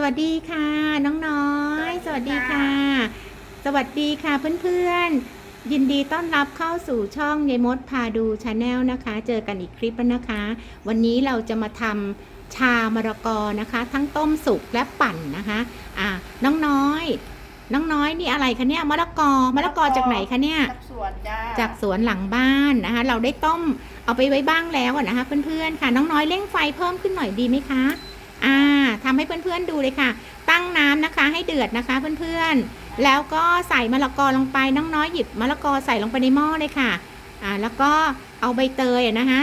สวัสดีค่ะ น้องน้อย สวัสดีค่ะ สวัสดีค่ะเพื่อนๆ ยินดีต้อนรับเข้าสู่ช่องยายมดพาดูชาแนลนะคะ เจอกันอีกคลิปแล้วนะคะ วันนี้เราจะมาทำชามะละกอนะคะ ทั้งต้มสุกและปั่นนะคะอะน้องน้อย น้องน้อยนี่อะไรคะเนี่ยมะละกอมะละกอจากไหนคะเนี่ย จากสวนจ้าจากสวนหลังบ้านนะคะ เราได้ต้มเอาไปไว้บ้างแล้วอะนะคะ เพื่อนๆค่ะ น้องน้อยเร่งไฟเพิ่มขึ้นหน่อยดีไหมคะ อ่าทำให้เพื่อนๆดูเลยค่ะ ตั้งน้ำนะคะให้เดือดนะคะเพื่อนๆ แล้วก็ใส่มะละกอลงไปน้องน้อยหยิบมะละกอใส่ลงไปในหม้อเลยค่ะอ่าแล้วก็เอาใบเตยอะนะคะ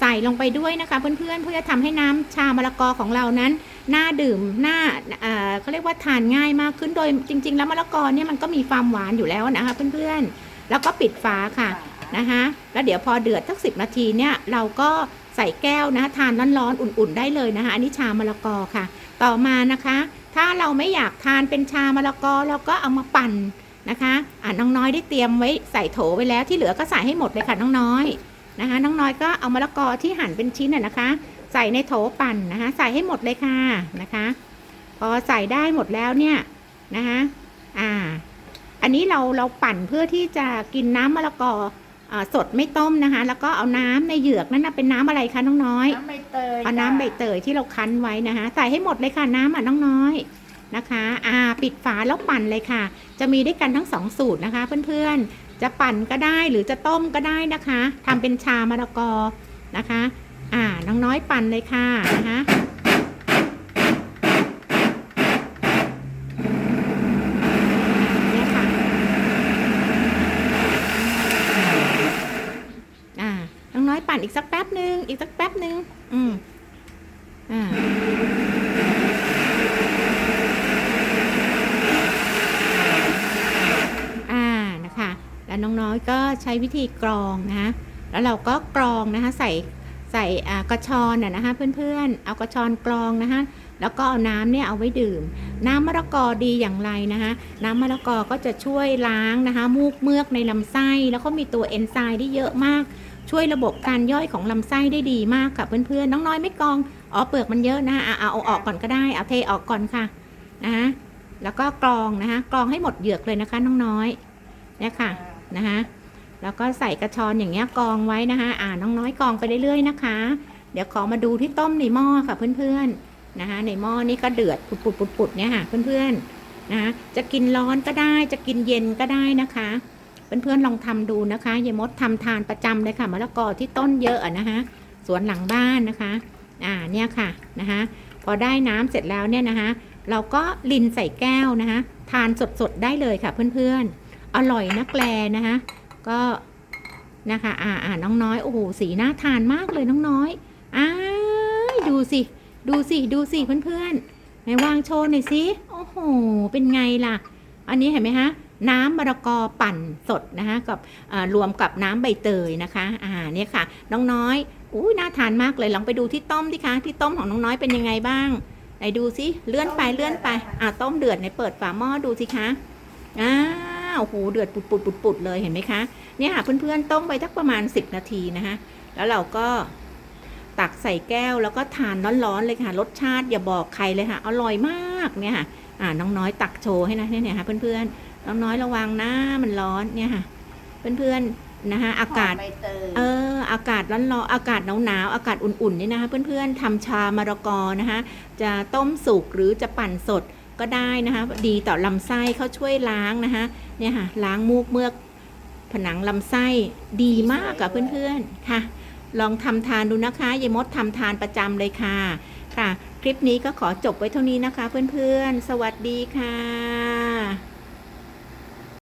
ใส่ลงไปด้วยนะคะเพื่อนๆเพื่อจะทำให้น้ำชามะละกอของเรานั้นน่าดื่มน่าเอ่อเขาเรียกว่าทานง่ายมากขึ้นโดยจริง ๆ แล้วมะละกอเนี่ยมันก็มีความหวานอยู่แล้วนะคะเพื่อนๆ แล้วก็ปิดฝาค่ะนะคะแล้วเดี๋ยวพอเดือดสักสินาทีเนี่ยเราก็ ใส่แก้วนะทานร้อนๆอุ่นๆได้เลยนะคะอันนี้ชามะละกอค่ะ ต่อมานะคะ ถ้าเราไม่อยากทานเป็นชามะละกอเราก็เอามาปั่นนะคะอ่าน้องน้อยได้เตรียมไว้ใส่โถไว้แล้วที่เหลือก็ใส่ให้หมดเลยค่ะน้องน้อยนะคะ น้องน้อยก็เอามะละกอที่หั่นเป็นชิ้นน่ะนะคะ ใส่ในโถปั่นนะคะ ใส่ให้หมดเลยค่ะนะคะพอใส่ได้หมดแล้วเนี่ยนะคะอ่า อันนี้เราเราปั่นเพื่อที่จะกินน้ำมะละกอ สดไม่ต้มนะคะ แล้วก็เอาน้ำในเหยือกนั่นนะเป็นน้ำอะไรคะน้องน้อย น้ำใบเตยเอาน้ำใบเตยที่เราคั้นไว้นะคะ ใส่ให้หมดเลยค่ะน้ำอะน้องน้อยนะคะ อ่า ปิดฝาแล้วปั่นเลยค่ะ จะมีด้วยกันทั้งสองสูตรนะคะ เพื่อนๆ จะปั่นก็ได้หรือจะต้มก็ได้นะคะทำเป็นชามะละกอนะคะ อ่า น้องน้อยปั่นเลยค่ะนะคะ เนี่ยค่ะ อ่า น้องน้อย ปั่นอีกสักแป๊บหนึ่งอีกสักแป๊บหนึ่งอืมอ่าอ่านะคะ แล้วน้องน้อยก็ใช้วิธีกรองนะ แล้วเราก็กรองนะคะใส่ใส่กระชอนนะนะคะเพื่อนๆ เอากระชอนกรองนะคะแล้วก็เอาน้ำเนี่ยเอาไว้ดื่ม น้ำมะละกอดีอย่างไรนะคะน้ำมะละกอก็จะช่วยล้างนะคะมูกเมือกในลำไส้ แล้วก็มีตัวเอนไซม์ที่เยอะมาก ช่วยระบบการย่อยของลำไส้ได้ดีมากค่ะเพื่อนๆน้องน้อยไม่กองอ๋อเปลือกมันเยอะนะอะเอาเอาออกก่อนก็ได้เอาเทออกก่อนค่ะนะคะแล้วก็กรองนะคะกรองให้หมดเหยือกเลยนะคะน้องน้อยเนี่ยค่ะนะคะแล้วก็ใส่กระชอนอย่างเงี้ยกรองไว้นะคะอ่าน้องน้อยกรองไปเรื่อยๆนะคะ เดี๋ยวขอมาดูที่ต้มในหม้อค่ะเพื่อนๆนะคะในหม้อนี่ก็เดือดปุดๆๆๆเนี่ยค่ะเพื่อนๆนะคะจะกินร้อนก็ได้จะกินเย็นก็ได้นะคะ เพื่อนๆลองทำดูนะคะยายมดทำทานประจำเลยค่ะมะละกอที่ต้นเยอะนะคะสวนหลังบ้านนะคะ อ่าเนี่ยค่ะนะคะพอได้น้ำเสร็จแล้วเนี่ยนะคะ เราก็ลินใส่แก้วนะคะ ทานสดๆได้เลยค่ะเพื่อนๆ อร่อยนักแลนะคะ ก็นะคะอ่าอ่าน้องน้อยโอ้โหสีน่าทานมากเลยน้องน้อยอ้าดูสิดูสิดูสิเพื่อนๆไหนวางโชว์หน่อยสิโอ้โหเป็นไงล่ะ อันนี้เห็นไหมคะ น้ำมะละกอปั่นสดนะคะกับรวมกับน้ำใบเตยนะคะอ่าเนี่ยค่ะ น้องน้อยอุ้ยน่าทานมากเลยลองไปดูที่ต้มดิคะที่ต้มของน้องน้อยเป็นยังไงบ้างไหนดูสิเลื่อนไปเลื่อนไปอ่าต้มเดือดในเปิดฝาหม้อดูสิคะอ้าวโอ้โหเดือดปุดปุดปุดปุดๆเลยเห็นไหมคะเนี่ยค่ะเพื่อนๆต้มไปสักประมาณ 10 นาทีนะคะแล้วเราก็ตักใส่แก้วแล้วก็ทานร้อนๆเลยค่ะ รสชาติอย่าบอกใครเลยค่ะ อร่อยมากเนี่ยค่ะอ่าน้องน้อยตักโชว์ให้นะเนี่ยค่ะเพื่อนๆ น้องน้อยระวังนะมันร้อนเนี่ยค่ะ เพื่อนๆนะคะอากาศหมใบเตยเอออากาศร้อนๆอากาศหนาวๆอากาศอุ่นๆนี่นะคะ เพื่อนๆทำชามะละกอนะคะ จะต้มสุกหรือจะปั่นสดก็ได้นะคะ ดีต่อลำไส้เขาช่วยล้างนะคะเนี่ยค่ะล้างมูกเมือกผนังลำไส้ดีมากกับเพื่อนๆค่ะ ลองทำทานดูนะคะยายมดทำทานประจำเลยค่ะค่ะ คลิปนี้ก็ขอจบไว้เท่านี้นะคะ เพื่อนๆ สวัสดีค่ะ